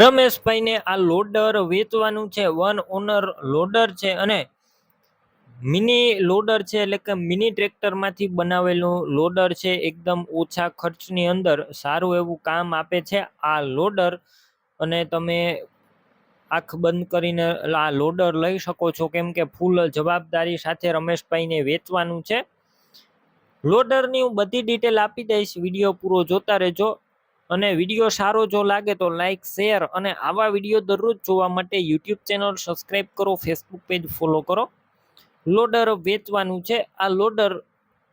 રમેશભાઈને આ લોડર વેચવાનું છે, વન ઓનર લોડર છે અને મિની લોડર છે એટલે કે મિની ટ્રેક્ટરમાંથી બનાવેલું લોડર છે, એકદમ ઓછા ખર્ચની અંદર સારું એવું કામ આપે છે આ લોડર. અને તમે આંખ બંધ કરીને આ લોડર લઈ શકો છો, કેમ કે ફૂલ જવાબદારી સાથે રમેશભાઈને વેચવાનું છે. લોડરની હું બધી ડિટેલ આપી દઈશ, વીડિયો પૂરો જોતા રહેજો. અને વીડિયો સારો જો લાગે તો લાઇક શેર અને આવા વીડિયો દરરોજ જોવા માટે યુટ્યુબ ચેનલ સબસ્ક્રાઈબ કરો ફેસબુક પેજ ફોલો કરો. લોડર વેચવાનું છે. આ લોડર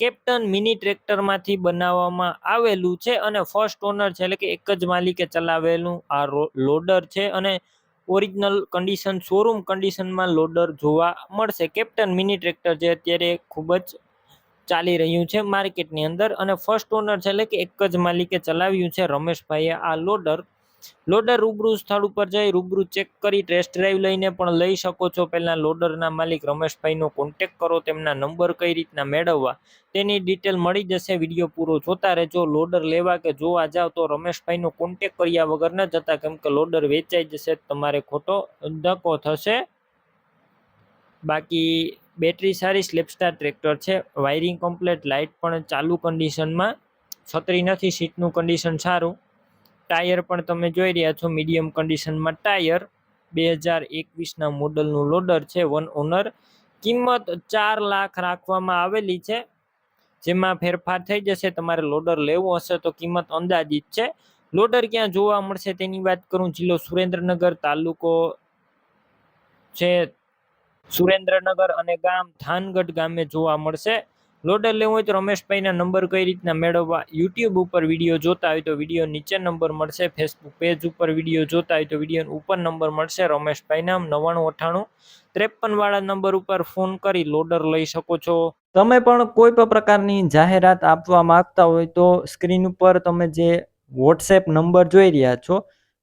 કેપ્ટન મિની ટ્રેક્ટરમાંથી બનાવવામાં આવેલું છે અને ફર્સ્ટ ઓનર છે એટલે કે એક જ માલિકે ચલાવેલું આ લોડર છે અને ઓરિજિનલ કન્ડિશન શોરૂમ કન્ડિશનમાં લોડર જોવા મળશે. કેપ્ટન મિની ટ્રેક્ટર જે અત્યારે ખૂબ જ ચાલી રહ્યું છે માર્કેટની અંદર અને ફર્સ્ટ ઓનર છે એટલે કે એક જ માલિકે ચલાવ્યું છે રમેશભાઈએ આ લોડર લોડર રૂબરૂ સ્થળ ઉપર જઈ રૂબરૂ ચેક કરી ટેસ્ટ ડ્રાઈવ લઈને પણ લઈ શકો છો. પહેલા લોડરના માલિક રમેશભાઈનો કોન્ટેક કરો, તેમના નંબર કઈ રીતના મેળવવા, તેની ડિટેલ મળી જશે. વીડિયો પૂરો જોતા રહેજો. લોડર લેવા કે જોવા જાવ તો રમેશભાઈનો કોન્ટેક કર્યા વગર ન જતા, કેમ કે લોડર વેચાઈ જશે, તમારે ખોટો ધક્કો થશે. બાકી બેટરી સારી સ્લેપસ્ટાર ટ્રેક્ટર છે. વાયરિંગ કમ્પ્લેટ, લાઇટ પણ ચાલુ કન્ડિશનમાં. છત્રી નથી, સીટનું કન્ડિશન સારું. ટાયર પણ તમે જોઈ રહ્યા છો, મીડિયમ કન્ડિશનમાં ટાયર. બે હજાર એકવીસના મોડલનું લોડર છે, વન ઓનર. કિંમત ચાર લાખ રાખવામાં આવેલી છે. જેમાં ફેરફાર થઈ જશે, તમારે લોડર લેવું હશે તો કિંમત અંદાજિત છે. લોડર ક્યાં જોવા મળશે તેની વાત કરું, જિલ્લો સુરેન્દ્રનગર તાલુકો છે સુરેન્દ્રનગર અને ગામ થાનગઢ ગામે જોવા મળશે. લોડર લેવું હોય તો રમેશભાઈના નંબર કઈ રીતના મેળવવા યુટ્યુબ ઉપર વીડિયો જોતા હોય તો વીડિયો નીચે નંબર મળશે. ફેસબુક પેજ ઉપર વીડિયો જોતા હોય તો વીડિયો ઉપર નંબર મળશે. રમેશભાઈના નવ્વાણું, અઠ્ઠાણું ત્રેપન વાળા નંબર ઉપર ફોન કરી લોડર લઈ શકો છો. તમે પણ કોઈ પણ પ્રકારની જાહેરાત આપવા માંગતા હોય તો સ્ક્રીન ઉપર તમે જે વોટ્સએપ નંબર જોઈ રહ્યા છો